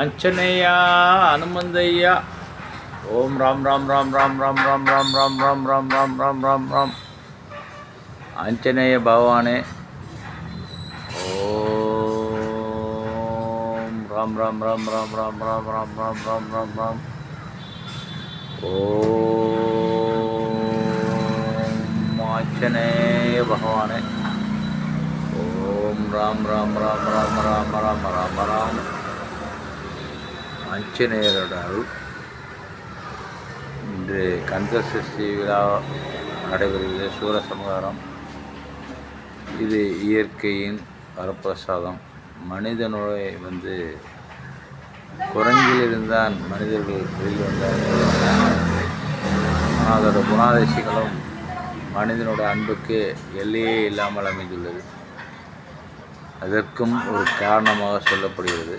ఆంజనేయ హనుమందయ్య ఓం రామ్ రామ్ రామ్ రామ్ రామ్ రామ్ రామ్ రామ్ రామ్ రామ్ రామ్ రామ్ రామ్ రామ్ ఆంజనేయ భగవానే ఓం రామ్ రామ్ రామ్ రామ్ రామ్ రామ్ రామ్ రామ్ రామ్ రామ్ రామ్ ఓం ఆంజనేయ భగవానే ఓం రామ్ రామ్ రామ్ రామ్ రామ్ రామ్ రామ్ రామ్ ஆஞ்சநேயரோட அருள். இன்று கந்த சஷ்டி விழா நடைபெறுகிறது. சூரசம்ஹாரம். இது இயற்கையின் வரப்பிரசாதம். மனிதனுடைய வந்து குரங்கிலிருந்தான் மனிதர்கள் வெளிவந்தார்கள் ஆனால் அதோட குணாதிசயங்களும் மனிதனோட அன்புக்கு எல்லையே இல்லாமல் அமைந்துள்ளது. அதற்கும் ஒரு காரணமாக சொல்லப்படுகிறது.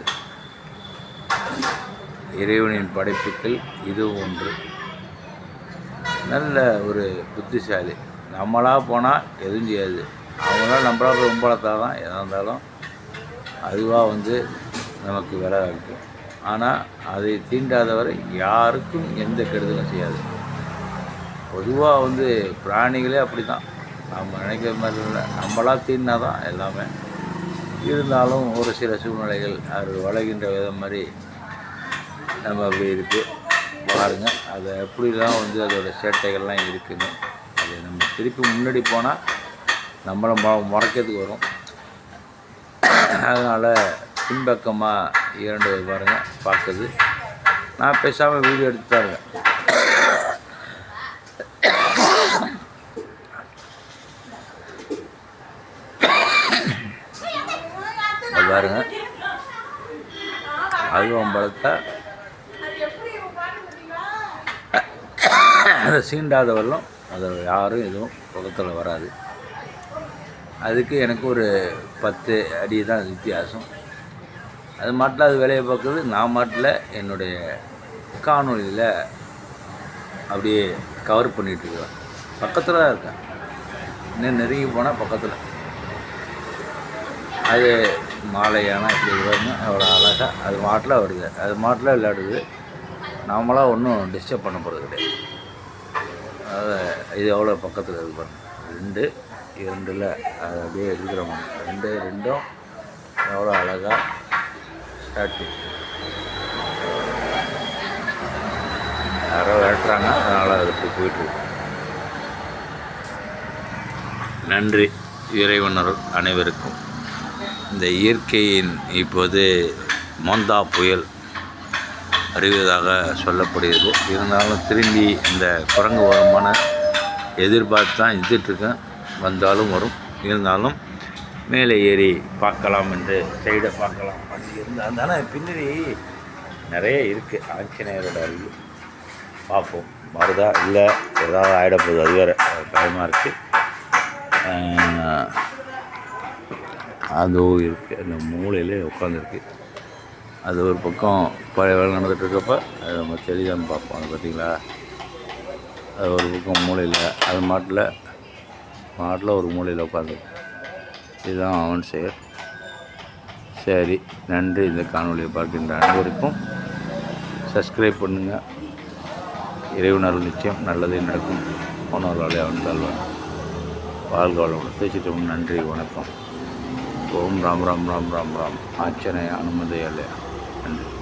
இறைவனின் படைப்புகள் இதுவும் ஒன்று. நல்ல ஒரு புத்திசாலி. நம்மளாக போனால் எதுவும் செய்யாது. அவங்களாம் நம்மளால் ரொம்ப தான் எதாக இருந்தாலும் அதுவாக வந்து நமக்கு விலை வைக்கும் ஆனால் அதை தீண்டாதவரை யாருக்கும் எந்த கெடுதலும் செய்யாது. பொதுவாக வந்து பிராணிகளே அப்படி தான் நம்ம நினைக்கிற மாதிரி இல்லை. நம்மளாக தீண்டினா தான் எல்லாமே. இருந்தாலும் ஒரு சில சூழ்நிலைகள் அவர் வளைகின்ற விதம் மாதிரி நம்ம அப்படி இருக்குது பாருங்கள் அதை எப்படிலாம் வந்து அதோடய சேட்டைகள்லாம் இருக்குதுன்னு அது நம்ம திருப்பி முன்னாடி போனால் நம்மளை மொ முறைக்கிறதுக்கு வரும். அதனால் பின்பக்கமாக இரண்டு பாருங்கள் பார்க்குது நான் பேசாமல் வீடியோ எடுத்து தான் இருக்கேன். பாருங்க. அதுவும் பழத்தை அதை சீண்டாத வரலும் அதை யாரும் எதுவும் பக்கத்தில் வராது. அதுக்கு எனக்கு ஒரு பத்து அடி தான் வித்தியாசம். அது மாட்டில் அது வேலையை பார்க்குறது நான் மாட்டில் என்னுடைய காணொலியில் அப்படியே கவர் பண்ணிகிட்ருக்குறேன் பக்கத்தில் தான் இருக்கேன். இன்னும் நெருங்கி போனால் பக்கத்தில். அது மாலையான இப்படி வரணும் அவ்வளோ அழகாக அது மாட்டில் வருது. அது மாட்டில் விளையாடுது. நாமளாக ஒன்றும் டிஸ்டர்ப் பண்ண போகிறது கிடையாது. அதை இது எவ்வளோ பக்கத்தில் இது பாருங்க. ரெண்டு இரண்டில் அது அப்படியே எடுக்கிறோம். ரெண்டு ரெண்டும் எவ்வளோ அழகாக ஸ்டார்ட் யாரோ விரட்டுறாங்க அதனால் அது இப்படி போயிட்டுருக்கு நன்றி இறைவனர் அனைவருக்கும். இந்த இயற்கையின் இப்போது மோந்தா புயல் அறிவதாக சொல்லப்படுகிறது இருந்தாலும் திரும்பி இந்த குரங்கு வருமான எதிர்பார்த்து தான் இருந்துகிட்ருக்கேன் வந்தாலும் வரும். இருந்தாலும் மேலே ஏறி பார்க்கலாம் என்று சைடை பார்க்கலாம். அது இருந்தால் தானே பின்னாடி நிறைய இருக்குது ஆஞ்சநேயரோட அறிவு பார்ப்போம். வருதா? இல்லை. ஏதாவது ஆகிடப்போகுது அது வேறு. பயமாக இருக்குது அதுவும் இருக்குது அந்த மூளையிலே உட்காந்துருக்கு அது ஒரு பக்கம் பழைய வேலை நடந்துகிட்ருக்கப்ப அது நம்ம செடிதான் பார்ப்போம் அது பார்த்திங்களா? அது ஒரு பக்கம் மூலையில் அது மாட்டில் மாட்டில் ஒரு மூலையில் உட்காந்து இதுதான் அவன் செயல். சரி நன்றி இந்த காணொலியை பார்க்கின்ற அனைவருக்கும். சப்ஸ்கிரைப் பண்ணுங்கள் இறைவனர் நிச்சயம் நல்லதே நடக்கும். போனவர்களாலே அவன் தாழ்வான் வாழ்க வளமுடன் பேசிட்டு நன்றி வணக்கம். ஓம் ராம் ராம் ராம் ராம் ராம். ஆச்சனை அனுமதியாலே. happened.